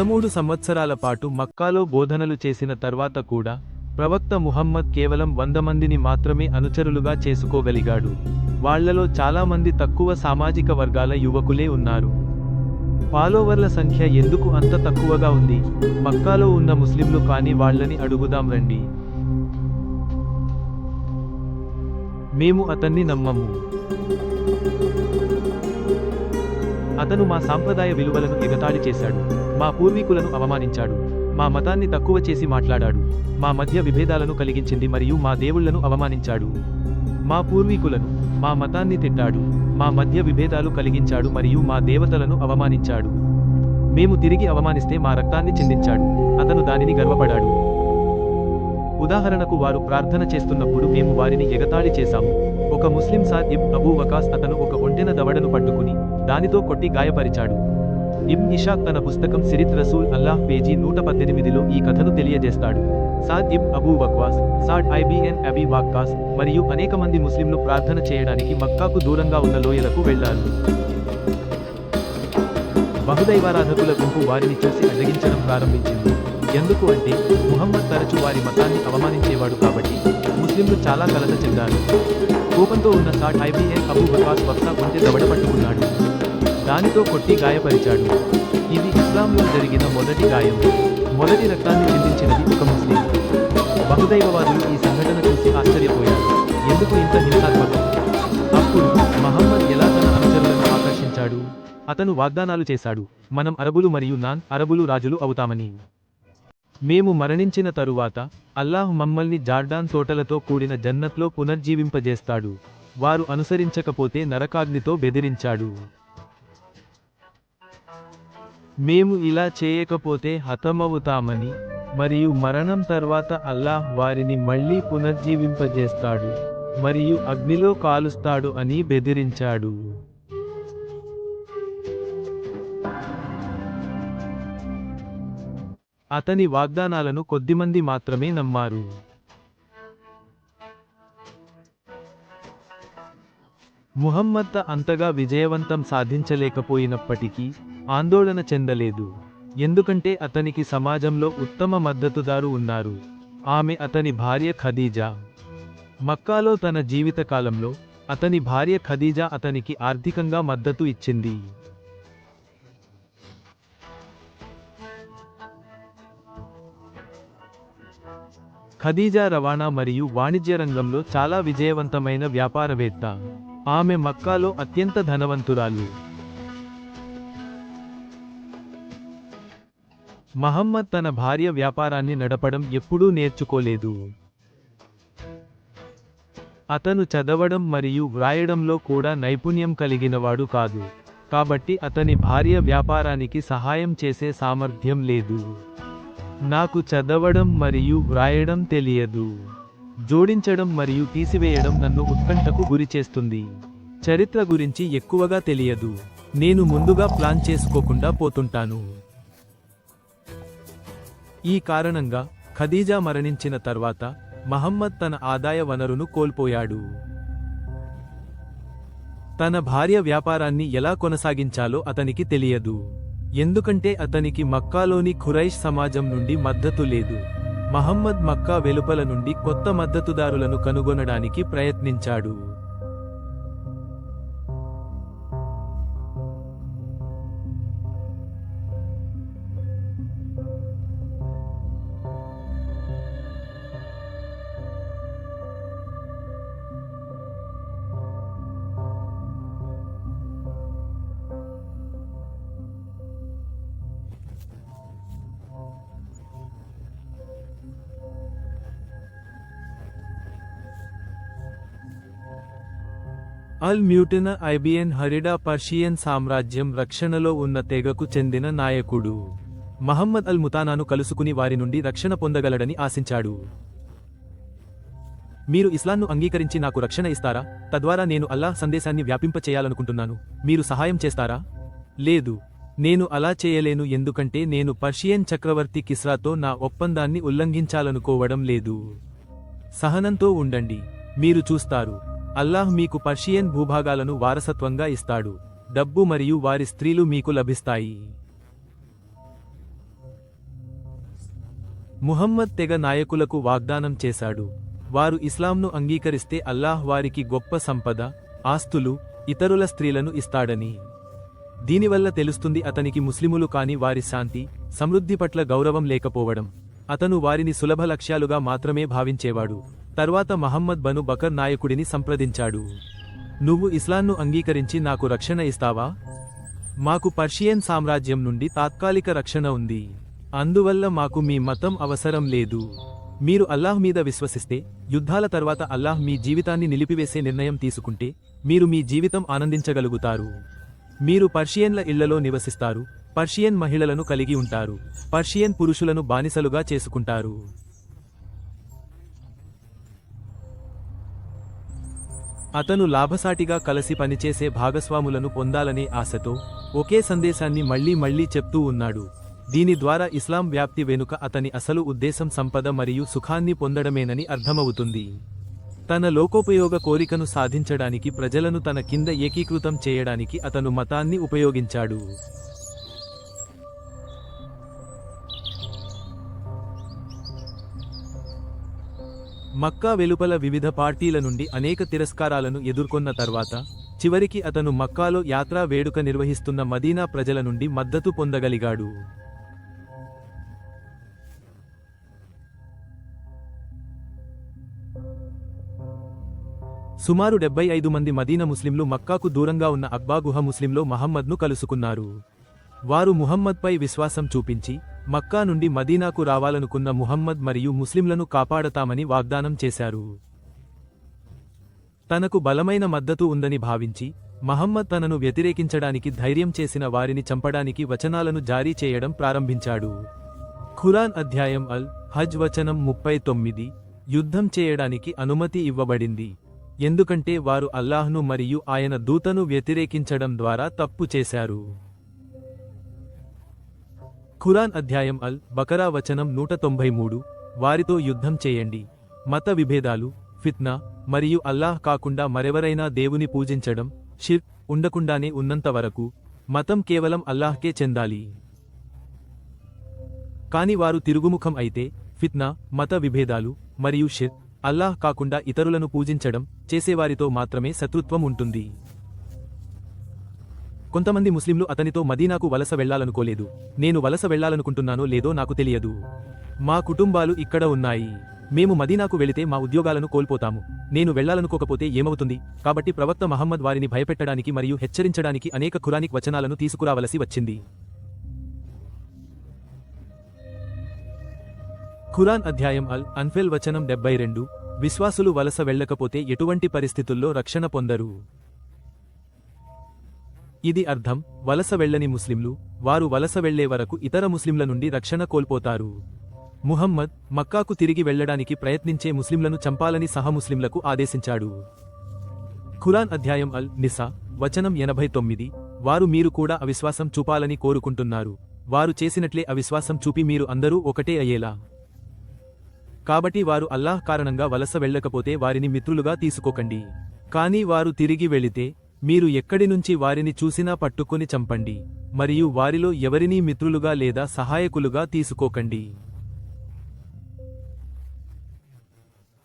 పదమూడు సంవత్సరాల పాటు మక్కాలో బోధనలు చేసిన తర్వాత కూడా ప్రవక్త ముహమ్మద్ కేవలం వంద మందిని మాత్రమే అనుచరులుగా చేసుకోగలిగాడు. వాళ్ళలో చాలామంది తక్కువ సామాజిక వర్గాల యువకులే ఉన్నారు. ఫాలోవర్ల సంఖ్య ఎందుకు అంత తక్కువగా ఉంది? మక్కాలో ఉన్న ముస్లింలు కానీ వాళ్ళని అడుగుదాం రండి. మేము అతన్ని నమ్మము. అతను మా సాంప్రదాయ విలువలను ఎగతాళి చేశాడు. మా పూర్వీకులను అవమానించాడు. మా మతాన్ని తక్కువ చేసి మాట్లాడాడు. మా మధ్య విభేదాలను కలిగించింది మరియు మా దేవుళ్ళను అవమానించాడు. మా పూర్వీకులను మా మతాన్ని తిట్టాడు. మా మధ్య విభేదాలు కలిగించాడు మరియు మా దేవతలను అవమానించాడు. మేము తిరిగి అవమానిస్తే మా రక్తాన్ని చిందించాడు. అతను దానిని గర్వపడాడు. ఉదాహరణకు వారు ప్రార్థన చేస్తున్నప్పుడు మేము వారిని ఎగతాళి చేశాము. ఒక ముస్లిం సాద్ ఇబ్ అబూ వకాస్ అతను ఒక ఒంటెన దవడను పట్టుకుని దానితో కొట్టి గాయపరిచాడు. ఇబ్ ఇషాక్ తన పుస్తకం సిరిత్ రసూల్ అల్లాహ్ పేజీ నూట పద్దెనిమిదిలో ఈ కథను తెలియజేస్తాడు. Saad ibn Abu Waqqas Saad ibn Abi Waqqas మరియు అనేక మంది ముస్లింలు ప్రార్థన చేయడానికి మక్కాకు దూరంగా ఉన్న లోయలకు వెళ్ళారు బహుదైవారాధకుల గుంపు వారిని చూసి అడ్డగించడం ప్రారంభించింది. ఎందుకు అంటే ముహమ్మద్ తరచు వారి మతాన్ని అవమానించేవాడు కాబట్టి ముస్లింలు చాలా కలత చెందారు. కోపంతో ఉన్న సాడ్ ఐబిఎన్ అబూ వకాస్ బక్సా కొంచె దవడ పట్టుకున్నాడు. దానితో కొట్టి గాయపరిచాడు. ఇది ఇస్లాంలో జరిగిన మొదటి గాయం. మొదటి రక్తాన్ని చిందించినది ఒక ముస్లిం. బహుదైవవాదులు ఈ సంఘటన చూసి ఆశ్చర్యపోయారు. ఎందుకు ఇంత హింసాత్మకం? అప్పుడు మహమ్మద్ ఎలా తన అనుచరులను ఆకర్షించాడు? అతను వాగ్దానాలు చేశాడు మనం అరబులు మరియు నాన్ అరబులు రాజులు అవుతామని. మేము మరణించిన తరువాత అల్లాహ్ మమ్మల్ని జార్డాన్ తోటలతో కూడిన జన్నత్లో పునర్జీవింపజేస్తాడు. వారు అనుసరించకపోతే నరకాగ్నితో బెదిరించాడు. మేము ఇలా చేయకపోతే హతమవుతామని మరియు మరణం తర్వాత అల్లాహ్ వారిని మళ్ళీ పునర్జీవింపజేస్తాడు మరియు అగ్నిలో కాలుస్తాడు అని బెదిరించాడు. అతని వాగ్దానాలను కొద్దిమంది మాత్రమే నమ్మారు. ముహమ్మద్ అంతగా విజయవంతం సాధించలేకపోయినప్పటికీ ఆందోళన చెందలేదు. ఎందుకంటే అతనికి సమాజంలో ఉత్తమ మద్దతుదారు ఉన్నారు. ఆమె అతని భార్య ఖదీజా. మక్కాలో తన జీవితకాలంలో అతని భార్య ఖదీజా అతనికి ఆర్థికంగా మద్దతు ఇచ్చింది. ఖదీజా రవాణా మరియు వాణిజ్య రంగంలో చాలా విజయవంతమైన వ్యాపారవేత్త. ఆమె మక్కాలో అత్యంత ధనవంతురాలు. మహమ్మద్ తన భార్య వ్యాపారాన్ని నడపడం ఎప్పుడూ నేర్చుకోలేదు. అతను చదవడం మరియు వ్రాయడంలో కూడా నైపుణ్యం కలిగినవాడు కాదు. కాబట్టి అతని భార్య వ్యాపారానికి సహాయం చేసే సామర్థ్యం లేదు. నాకు చదవడం మరియు వ్రాయడం తెలియదు. జోడించడం మరియు తీసివేయడం నన్ను ఉత్కంఠకు గురిచేస్తుంది చరిత్ర గురించి ఎక్కువగా తెలియదు. నేను ముందుగా ప్లాన్ చేసుకోకుండా పోతుంటాను. ఈ కారణంగా ఖదీజా మరణించిన తర్వాత మహమ్మద్ తన ఆదాయ వనరును కోల్పోయాడు. తన భార్య వ్యాపారాన్ని ఎలా కొనసాగించాలో అతనికి తెలియదు. ఎందుకంటే అతనికి మక్కాలోని ఖురైష్ సమాజం నుండి మద్దతు లేదు. మహమ్మద్ మక్కా వెలుపల నుండి కొత్త మద్దతుదారులను కనుగొనడానికి ప్రయత్నించాడు. అల్ మ్యూటిన ఐబియన్ హరిడా పర్షియన్ సామ్రాజ్యం రక్షణలో ఉన్న తెగకు చెందిన నాయకుడు. మహమ్మద్ అల్ ముతానాను కలుసుకుని వారి నుండి రక్షణ పొందగలడని ఆశించాడు. మీరు ఇస్లాంను అంగీకరించి నాకు రక్షణ ఇస్తారా? తద్వారా నేను అల్లాహ్ సందేశాన్ని వ్యాపింప చేయాలనుకుంటున్నాను మీరు సహాయం చేస్తారా? లేదు. నేను అలా చేయలేను ఎందుకంటే నేను పర్షియన్ చక్రవర్తి కిస్రాతో నా ఒప్పందాన్ని ఉల్లంఘించాలనుకోవడం లేదు. సహనంతో ఉండండి. మీరు చూస్తారు. అల్లాహ్ మీకు పర్షియన్ భూభాగాలను వారసత్వంగా ఇస్తాడు. డబ్బు మరియు వారి స్త్రీలు మీకు లభిస్తాయి. ముహమ్మద్ తెగ నాయకులకు వాగ్దానం చేశాడు. వారు ఇస్లాంను అంగీకరిస్తే అల్లాహ్ వారికి గొప్ప సంపద ఆస్తులు ఇతరుల స్త్రీలను ఇస్తాడని. దీనివల్ల తెలుస్తుంది అతనికి ముస్లిములు కాని వారి శాంతి సమృద్ధి పట్ల గౌరవం లేకపోవడం. అతను వారిని సులభ లక్ష్యాలుగా మాత్రమే భావించేవాడు. తర్వాత మహమ్మద్ బను బకర్ నాయకుడిని సంప్రదించాడు. నువ్వు ఇస్లాంను అంగీకరించి నాకు రక్షణ ఇస్తావా? మాకు పర్షియన్ సామ్రాజ్యం నుండి తాత్కాలిక రక్షణ ఉంది. అందువల్ల మాకు మీ మతం అవసరం లేదు. మీరు అల్లాహ్ మీద విశ్వసిస్తే యుద్ధాల తర్వాత అల్లాహ్ మీ జీవితాన్ని నిలిపివేసే నిర్ణయం తీసుకుంటే మీరు మీ జీవితం ఆనందించగలుగుతారు. మీరు పర్షియన్ల ఇళ్ళలో నివసిస్తారు పర్షియన్ మహిళలను కలిగి ఉంటారు పర్షియన్ పురుషులను బానిసలుగా చేసుకుంటారు. అతను లాభసాటిగా కలిసి పనిచేసే భాగస్వాములను పొందాలనే ఆశతో ఒకే సందేశాన్ని మళ్ళీ మళ్ళీ చెప్తూ ఉన్నాడు. దీని ద్వారా ఇస్లాం వ్యాప్తి వెనుక అతని అసలు ఉద్దేశం సంపద మరియు సుఖాన్ని పొందడమేనని అర్థమవుతుంది. తన లోకోపయోగ కోరికను సాధించడానికి ప్రజలను తన కింద ఏకీకృతం చేయడానికి అతను మతాన్ని ఉపయోగించాడు. మక్కా వెలుపల వివిధ పార్టీల నుండి అనేక తిరస్కారాలను ఎదుర్కొన్న తర్వాత చివరికి అతను మక్కాలో యాత్రా వేడుక నిర్వహిస్తున్న మదీనా ప్రజల నుండి మద్దతు పొందగలిగాడు. సుమారు డెబ్బై ఐదు మంది మదీన ముస్లింలు మక్కాకు దూరంగా ఉన్న అక్బా గుహ ముస్లింలో మహమ్మద్ను కలుసుకున్నారు. వారు ముహమ్మద్పై విశ్వాసం చూపించి మక్కా నుండి మదీనాకు రావాలనుకున్న ముహమ్మద్ మరియు ముస్లింలను కాపాడతామని వాగ్దానం చేశారు. తనకు బలమైన మద్దతు ఉందని భావించి మహమ్మద్ తనను వ్యతిరేకించడానికి ధైర్యం చేసిన వారిని చంపడానికి వచనాలను జారీ చేయడం ప్రారంభించాడు. ఖురాన్ అధ్యాయం అల్ హజ్ వచనం ముప్పై తొమ్మిది యుద్ధం చేయడానికి అనుమతి ఇవ్వబడింది. ఎందుకంటే వారు అల్లాహ్ను మరియు ఆయన దూతను వ్యతిరేకించడం ద్వారా తప్పు చేశారు. ఖురాన్ అధ్యాయం అల్ బకరా వచనం నూట తొంభై మూడు. వారితో యుద్ధం చేయండి. మత విభేదాలు ఫిత్నా మరియు అల్లాహ్ కాకుండా మరెవరైనా దేవుని పూజించడం షిర్ ఉండకుండానే ఉన్నంత వరకు మతం కేవలం అల్లాహ్కే చెందాలి. కాని వారు తిరుగుముఖం అయితే ఫిత్నా మత విభేదాలు మరియు షిర్ అల్లాహ్ కాకుండా ఇతరులను పూజించడం చేసేవారితో మాత్రమే శత్రుత్వం ఉంటుంది. కొంతమంది ముస్లింలు అతనితో మదీనాకు వలస వెళ్ళాలనుకోలేదు నేను వలస వెళ్ళాలనుకుంటున్నానో లేదో నాకు తెలియదు. మా కుటుంబాలు ఇక్కడ ఉన్నాయి. మేము మదీనాకు వెళితే మా ఉద్యోగాలను కోల్పోతాము. నేను వెళ్ళాలనుకోకపోతే ఏమవుతుంది? కాబట్టి ప్రవక్త మహమ్మద్ వారిని భయపెట్టడానికి మరియు హెచ్చరించడానికి అనేక ఖురానిక్ వచనాలను తీసుకురావలసి వచ్చింది. ఖురాన్ అధ్యాయం అల్ అన్ఫెల్ వచనం డెబ్బై రెండు. విశ్వాసులు వలస వెళ్ళకపోతే ఎటువంటి పరిస్థితుల్లో రక్షణ పొందరు? ఇది అర్థం. వలస వెళ్ళని ముస్లింలు వారు వలస వెళ్ళే వరకు ఇతర ముస్లింల నుండి రక్షణ కోల్పోతారు. ముహమ్మద్ మక్కాకు తిరిగి వెళ్ళడానికి ప్రయత్నించే ముస్లింలను చంపాలని సహముస్లింలకు ఆదేశించాడు. ఖురాన్ అధ్యాయం అల్ నిసా వచనం ఎనభై తొమ్మిది. వారు మీరు కూడా అవిశ్వాసం చూపాలని కోరుకుంటున్నారు. వారు చేసినట్లే అవిశ్వాసం చూపి మీరు అందరూ ఒకటే అయ్యేలా. కాబట్టి వారు అల్లాహ్ కారణంగా వలస వెళ్ళకపోతే వారిని మిత్రులుగా తీసుకోకండి. కానీ వారు తిరిగి వెళితే మీరు ఎక్కడి నుంచి వారిని చూసినా పట్టుకొని చంపండి మరియు వారిలో ఎవరినీ మిత్రులుగా లేదా సహాయకులుగా తీసుకోకండి.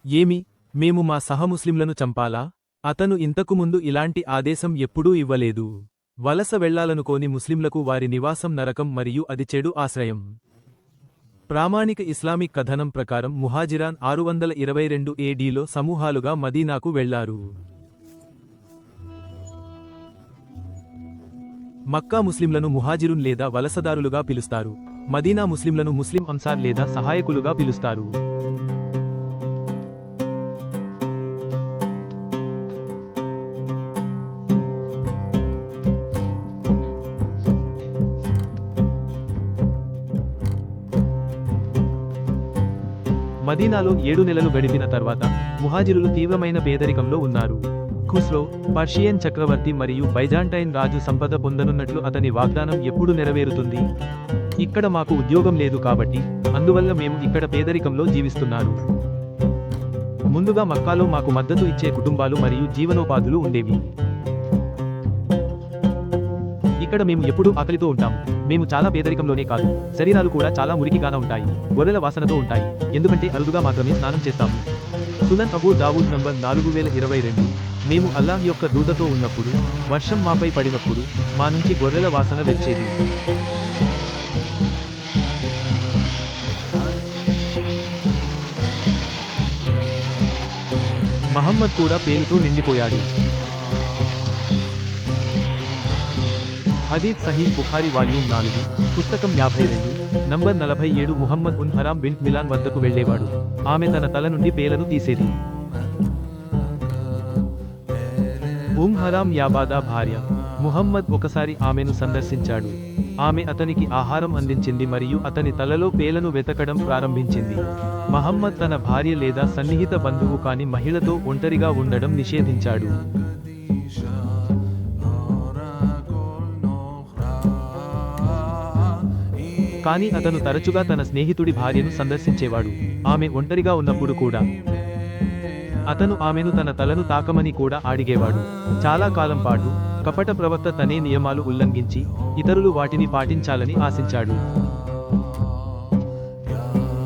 ఏమి మేము మా సహముస్లింలను చంపాలా? అతను ఇంతకుముందు ఇలాంటి ఆదేశం ఎప్పుడూ ఇవ్వలేదు. వలస వెళ్ళాలనుకోని ముస్లింలకు వారి నివాసం నరకం మరియు అది చెడు ఆశ్రయం. ప్రామాణిక ఇస్లామిక్ కథనం ప్రకారం ముహాజిరాన్ ఆరు వందల ఇరవై రెండు ఏడీలో సమూహాలుగా మదీనాకు వెళ్ళారు. మక్కా ముస్లింలను ముహాజిరున్ లేదా వలసదారులుగా పిలుస్తారు. మదీనా ముస్లింలను ముస్లిం అన్సార్ లేదా సహాయకులుగా పిలుస్తారు. మదీనాలో ఏడు నెలలు గడిపిన తర్వాత ముహాజిరులు తీవ్రమైన పేదరికంలో ఉన్నారు. ఖుస్రో పర్షియన్ చక్రవర్తి మరియు బైజాంటైన్ రాజు సంపద పొందనున్నట్లు అతని వాగ్దానం ఎప్పుడు నెరవేరుతుంది? ఇక్కడ మాకు ఉద్యోగం లేదు కాబట్టి అందువల్ల మేము ఇక్కడ పేదరికంలో జీవిస్తున్నారు ముందుగా మక్కాలో మాకు మద్దతు ఇచ్చే కుటుంబాలు మరియు జీవనోపాధులు ఉండేవి. ఇక్కడ మేము ఎప్పుడూ ఆకలితో ఉంటాం. మేము చాలా పేదరికంలోనే కాదు. శరీరాలు కూడా చాలా మురికిగానే ఉంటాయి. గొర్రెల వాసనతో ఉంటాయి. ఎందుకంటే అరుదుగా మాత్రమే స్నానం చేస్తాము. సునన్ అబూ దావూద్ నంబర్ నాలుగు వేల ఇరవై రెండు. మేము అల్లాహ్ యొక్క దూదతో ఉన్నప్పుడు వర్షం మాపై పడినప్పుడు మా నుంచి గొర్రెల వాసన వచ్చేది మహమ్మద్ కూడా పేరుతో నిండిపోయాడు. హదీద్ సహీ బుఖారి వాల్యూమ్ నాలుగు పుస్తకం యాభై రెండు నంబర్ నలభై ఏడు ముహమ్మద్ ఉన్ హరాం బిన్ మిలాన్ వద్దకు వెళ్ళేవాడు. ఆమె తన తల నుండి పేలను తీసేది. ఉమ్ హరాం యాబాదా భార్య. ముహమ్మద్ ఒకసారి ఆమెను సందర్శించాడు. ఆమె అతనికి ఆహారం అందించింది మరియు అతని తలలో పేలను వెతకడం ప్రారంభించింది. మహమ్మద్ తన భార్య లేదా సన్నిహిత బంధువు కాని మహిళతో ఒంటరిగా ఉండడం నిషేధించాడు. కానీ అతను తరచుగా తన స్నేహితుడి భార్యను సందర్శించేవాడు. ఆమె ఒంటరిగా ఉన్నప్పుడు కూడా. అతను ఆమెను తన తలను తాకమని కూడా అడిగేవాడు చాలా కాలం పాటు కపట ప్రవక్త తనే నియమాలు ఉల్లంఘించి ఇతరులు వాటిని పాటించాలని ఆశించాడు.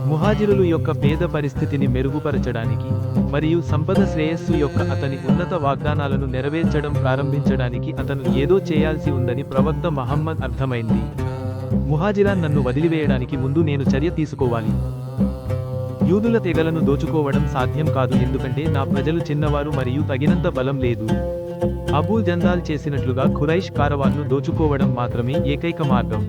ముహాజిరులు యొక్క పేద పరిస్థితిని మెరుగుపరచడానికి మరియు సంపద శ్రేయస్సు యొక్క అతని ఉన్నత వాగ్దానాలను నెరవేర్చడం ప్రారంభించడానికి అతను ఏదో చేయాల్సి ఉందని ప్రవక్త మహమ్మద్ అర్థమైంది. ముహాజిరాన్ నన్ను వదిలివేయడానికి ముందు నేను చర్య తీసుకోవాలి. యూదుల తెగలను దోచుకోవడం సాధ్యం కాదు ఎందుకంటే నా ప్రజలు చిన్నవారు మరియు తగినంత బలం లేదు. అబూ జందాల్ చేసినట్లుగా ఖురైష్ కారవాన్ను దోచుకోవడం మాత్రమే ఏకైక మార్గం.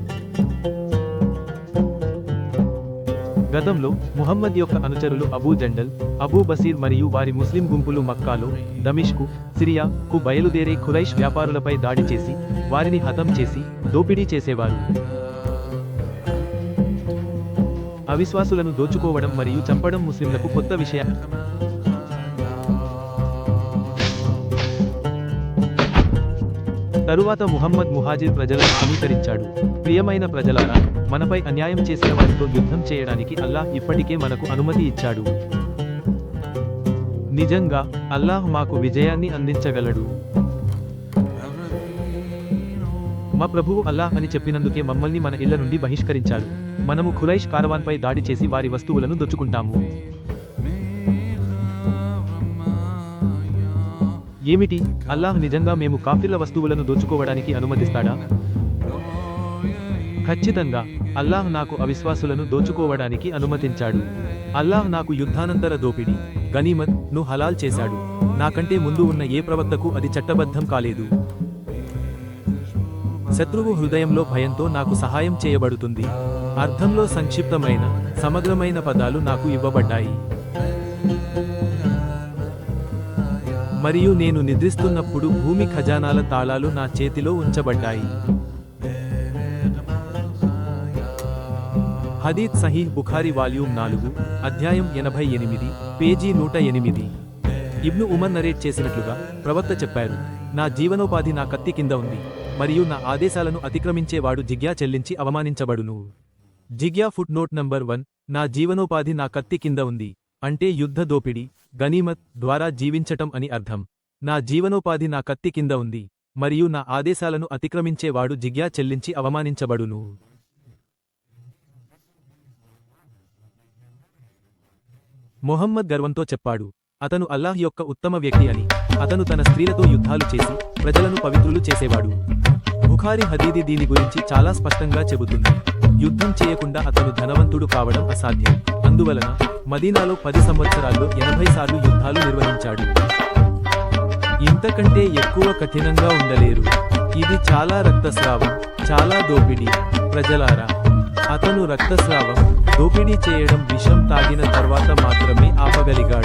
గతంలో ముహమ్మద్ యొక్క అనుచరులు అబూ జండల్ అబూ బసీర్ మరియు వారి ముస్లిం గుంపులు మక్కాలో దమిష్కు సిరియా కు బయలుదేరే ఖురైష్ వ్యాపారులపై దాడి చేసి వారిని హతం చేసి దోపిడీ చేసేవారు. అవిశ్వాసులను దోచుకోవడం మరియు చంపడం ముస్లింలకు కొత్త విషయం. తరువాత ముహమ్మద్ ముహాజిర్ ప్రజలను సమీకరించాడు ప్రియమైన ప్రజలారా మనపై అన్యాయం చేసిన వారితో యుద్ధం చేయడానికి అల్లాహ్ ఇప్పటికే మనకు అనుమతి ఇచ్చాడు. నిజంగా అల్లాహ్ మాకు విజయాన్ని అందించగలడు. మా ప్రభువు అల్లాహ్ అని చెప్పినందుకే మమ్మల్ని మన ఇళ్ళ నుండి బహిష్కరించాడు. మనము ఖురైష్ కారవాన్పై దాడి చేసి వారి వస్తువులను దొచ్చుకుంటాము. ఏమిటి? అల్లాహ్ నిజంగా మేము కాఫీల వస్తువులను దోచుకోవడానికి అనుమతిస్తాడా? ఖచ్చితంగా. అల్లాహ్ నాకు అవిశ్వాసులను దోచుకోవడానికి అనుమతించాడు. అల్లాహ్ నాకు యుద్ధానంతర దోపిడి గనీమత్ను హలాల్ చేశాడు. నాకంటే ముందు ఉన్న ఏ ప్రవక్తకు అది చట్టబద్ధం కాలేదు. శత్రువు హృదయంలో భయంతో నాకు సహాయం చేయబడుతుంది. అర్థంలో సంక్షిప్తమైన సమగ్రమైన పదాలు నాకు ఇవ్వబడ్డాయి. మరియు నేను నిద్రిస్తున్నప్పుడు భూమి ఖజానాల తాళాలు నా చేతిలో ఉంచబడ్డాయి. హదీత్ సహీహ్ బుఖారి వాల్యూమ్ నాలుగు అధ్యాయం ఎనభై ఎనిమిది పేజీ నూట ఎనిమిది. ఇబ్ను ఉమర్ నరేట్ చేసినట్లుగా ప్రవక్త చెప్పారు నా జీవనోపాధి నా కత్తి కింద ఉంది. మరియు నా ఆదేశాలను అతిక్రమించేవాడు జిగ్యా చెల్లించి అవమానించబడును. జిగ్యా ఫుట్ నోట్ నంబర్ వన్ నా జీవనోపాధి నా కత్తి కింద ఉంది. అంటే యుద్ధ దోపిడి గనీమత్ ద్వారా జీవించటం అని అర్థం. నా జీవనోపాధి నా కత్తి కింద ఉంది. మరియు నా ఆదేశాలను అతిక్రమించేవాడు జిగ్యా చెల్లించి అవమానించబడును. మొహమ్మద్ గర్వంతో చెప్పాడు అతను అల్లాహ్ యొక్క ఉత్తమ వ్యక్తి అని. అతను తన స్త్రీలతో యుద్ధాలు చేసి ప్రజలను పవిత్రులు చేసేవాడు. బుఖారి హదీది దీని గురించి చాలా స్పష్టంగా చెబుతుంది. యుద్ధం చేయకుండా అతను ధనవంతుడు కావడం అసాధ్యం. అందువలన మదీనాలో పది సంవత్సరాల్లో ఎనభై సార్లు యుద్ధాలు నిర్వహించాడు. ఇంతకంటే ఎక్కువ కఠినంగా ఉండలేరు. ఇది చాలా రక్తస్రావం చాలా దోపిడీ. ప్రజలారా అతను రక్తస్రావం దోపిడీ చేయడం విషం తాగిన తర్వాత మాత్రమే ఆపగలిగాడు.